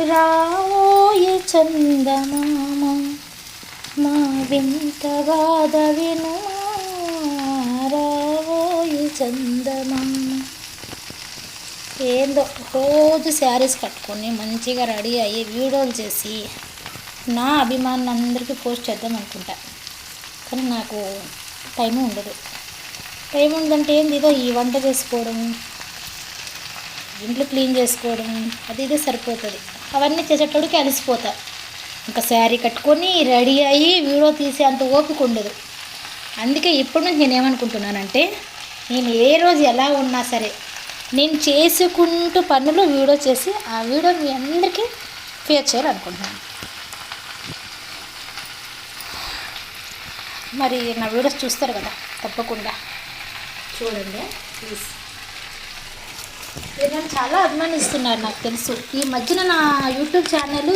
రావోయి చందమామ మా వింత బాధ విను రావోయి చందమామ. ఏందో రోజు శారీస్ కట్టుకొని మంచిగా రెడీ అయ్యి వీడియోలు చేసి నా అభిమానులు అందరికీ పోస్ట్ చేద్దాం అనుకుంటా. కానీ నాకు టైం ఉండదు. టైం ఉందంటే ఏంది? ఇదో ఈ వంట చేసుకోవడం ఇంట్లో క్లీన్ చేసుకోవడం అది ఇదే సరిపోతుంది. అవన్నీ చేసేటోడికి అలసిపోతా ఇంకా శారీ కట్టుకొని రెడీ అయ్యి వీడియో తీసే అంత ఓపిక ఉండదు. అందుకే ఇప్పటి నుంచి నేను ఏమనుకుంటున్నానంటే నేను ఏ రోజు ఎలా ఉన్నా సరే నేను చేసుకుంటూ పనులు వీడియో చేసి ఆ వీడియో మీ అందరికీ ఫేర్ చేయాలనుకుంటున్నాను. మరి నా వీడియోస్ చూస్తారు కదా తప్పకుండా. చూడండి ప్లీజ్. నన్ను చాలా అభిమానిస్తున్నారు నాకు తెలుసు. ఈ మధ్యన నా యూట్యూబ్ ఛానల్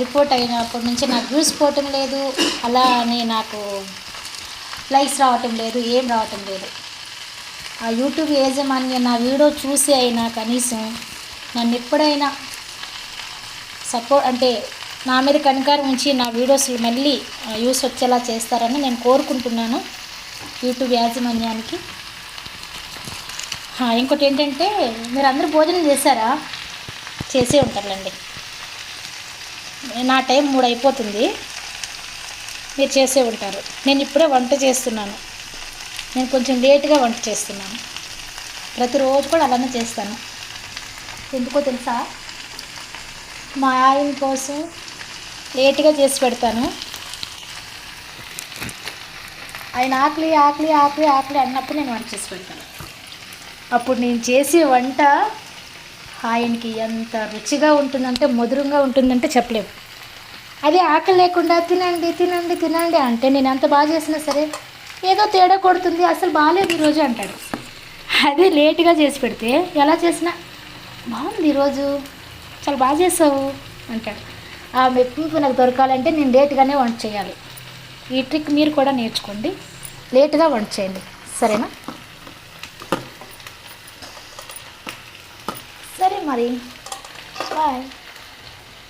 రిపోర్ట్ అయినప్పటి నుంచి నాకు వ్యూస్ పోవటం లేదు. అలా అని నాకు లైక్స్ రావటం లేదు ఏం రావటం లేదు. ఆ యూట్యూబ్ యాజమాన్యం నా వీడియో చూసి అయినా కనీసం నన్ను ఎప్పుడైనా సపోర్ట్ అంటే నా మీద కనికారం ఉంచి నా వీడియోస్ మళ్ళీ యూస్ వచ్చేలా చేస్తారని నేను కోరుకుంటున్నాను యూట్యూబ్ యాజమాన్యానికి. ఇంకోటి ఏంటంటే మీరు అందరూ భోజనం చేశారా? చేసే ఉంటారులేండి. నా టైం మూడు అయిపోతుంది మీరు చేసే ఉంటారు. నేను ఇప్పుడే వంట చేస్తున్నాను. నేను కొంచెం లేట్గా వంట చేస్తున్నాను. ప్రతిరోజు కూడా అలానే చేస్తాను. ఎందుకో తెలుసా? మా ఆయన కోసం లేట్గా చేసి పెడతాను. ఆయన ఆకలి ఆకలి ఆకలి ఆకలి అన్నప్పుడు నేను వంట చేసి పెడతాను. అప్పుడు నేను చేసే వంట ఆయనకి ఎంత రుచిగా ఉంటుందంటే మధురంగా ఉంటుందంటే చెప్పలేము అదే ఆకలి లేకుండా తినండి తినండి తినండి అంటే నేను ఎంత బాగా చేసినా సరే ఏదో తేడా కొడుతుంది అసలు బాగాలేదు ఈరోజు అంటాడు. అదే లేట్గా చేసి పెడితే ఎలా చేసినా బాగుంది ఈరోజు చాలా బాగా చేసావు అంటాడు. ఆ మెప్పింపు నాకు దొరకాలంటే నేను లేట్గానే వంట చేయాలి. ఈ ట్రిక్ మీరు కూడా నేర్చుకోండి లేట్గా వంట చేయండి. సరేనా సరే మరి బాయ్